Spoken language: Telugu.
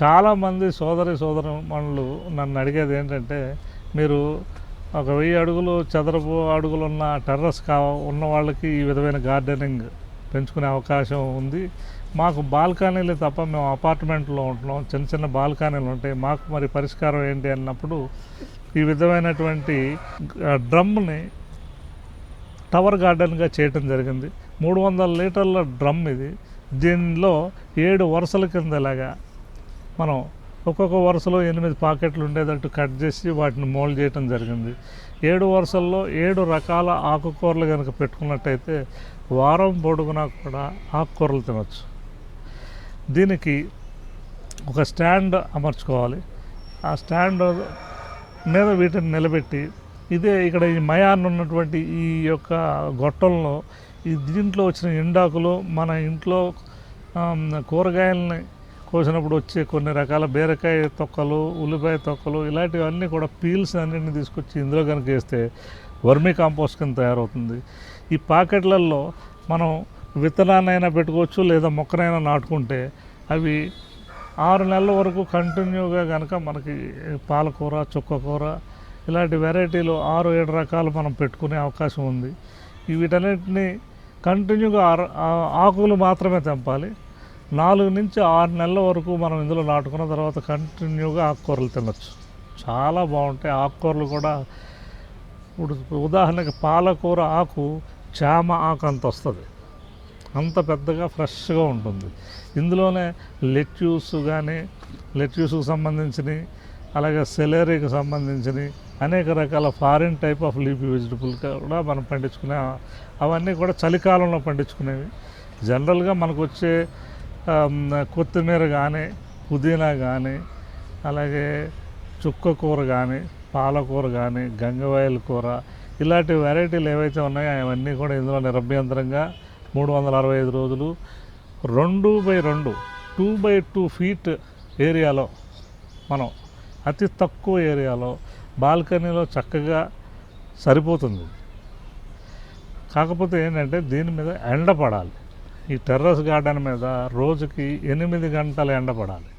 చాలామంది సోదరి సోదరమణులు నన్ను అడిగేది ఏంటంటే మీరు ఒక వెయ్యి అడుగులు చదరపు అడుగులు ఉన్న టెర్రస్ కా ఉన్న వాళ్ళకి ఈ విధమైన గార్డెనింగ్ పెంచుకునే అవకాశం ఉంది. మాకు బాల్కనీలు తప్ప మేము అపార్ట్మెంట్లో ఉంటున్నాం. చిన్న చిన్న బాల్కనీలు ఉంటాయి. మాకు మరి పరిష్కారం ఏంటి అన్నప్పుడు ఈ విధమైనటువంటి డ్రమ్ని టవర్ గార్డెన్గా చేయటం జరిగింది. మూడు వందల లీటర్ల డ్రమ్ ఇది. దీనిలో ఏడు వరుసల కిందలాగా మనం ఒక్కొక్క వరుసలో ఎనిమిది పాకెట్లు ఉండేటట్టు కట్ చేసి వాటిని మోల్డ్ చేయటం జరిగింది. ఏడు వరుసల్లో ఏడు రకాల ఆకుకూరలు కనుక పెట్టుకున్నట్టయితే వారం పొడుగునా కూడా ఆకుకూరలు తినచ్చు. దీనికి ఒక స్టాండ్ అమర్చుకోవాలి. ఆ స్టాండ్ మీద వీటిని నిలబెట్టి ఇదే ఇక్కడ ఈ మయాన్ ఉన్నటువంటి ఈ యొక్క గొట్టంలో ఈ దీంట్లో వచ్చిన ఎండాకులు మన ఇంట్లో కూరగాయలని కోసినప్పుడు వచ్చే కొన్ని రకాల బీరకాయ తొక్కలు ఉల్లిపాయ తొక్కలు ఇలాంటివన్నీ కూడా పీల్స్ అన్నింటిని తీసుకొచ్చి ఇందులో కనుక వేస్తే వర్మీ కాంపోస్ట్ కింద తయారవుతుంది. ఈ పాకెట్లలో మనం విత్తనాన్నైనా పెట్టుకోవచ్చు లేదా మొక్కనైనా నాటుకుంటే అవి ఆరు నెలల వరకు కంటిన్యూగా కనుక మనకి పాలకూర చుక్కకూర ఇలాంటి వెరైటీలు ఆరు ఏడు రకాలు మనం పెట్టుకునే అవకాశం ఉంది. ఈ వీటన్నిటిని కంటిన్యూగా ఆరు ఆకులు మాత్రమే తెంపాలి. నాలుగు నుంచి ఆరు నెలల వరకు మనం ఇందులో నాటుకున్న తర్వాత కంటిన్యూగా ఆకుకూరలు తినచ్చు. చాలా బాగుంటాయి. ఆకుకూరలు కూడా ఇప్పుడు ఉదాహరణకి పాలకూర ఆకు చామ ఆకు అంత వస్తుంది. అంత పెద్దగా ఫ్రెష్గా ఉంటుంది. ఇందులోనే లెట్యూస్ కానీ లెట్యూస్కి సంబంధించినవి అలాగే సెలరీకి సంబంధించినవి అనేక రకాల foreign type of leafy vegetable కూడా మనం పండించుకునే అవన్నీ కూడా చలికాలంలో పండించుకునేవి. జనరల్గా మనకు వచ్చే కొత్తిమీర కానీ పుదీనా కానీ అలాగే చుక్క కూర కానీ పాలకూర కానీ గంగవాయల కూర ఇలాంటి వెరైటీలు ఏవైతే ఉన్నాయో అవన్నీ కూడా ఇందులో నిరభ్యంతరంగా మూడు వందల అరవై ఐదు రోజులు రెండు బై రెండు టూ బై టూ ఫీట్ ఏరియాలో మనం అతి తక్కువ ఏరియాలో బాల్కనీలో చక్కగా సరిపోతుంది. కాకపోతే ఏంటంటే దీని మీద ఎండ పడాలి. ఈ టెర్రస్ గార్డెన్ మీద రోజుకి ఎనిమిది గంటలు ఎండపడాలి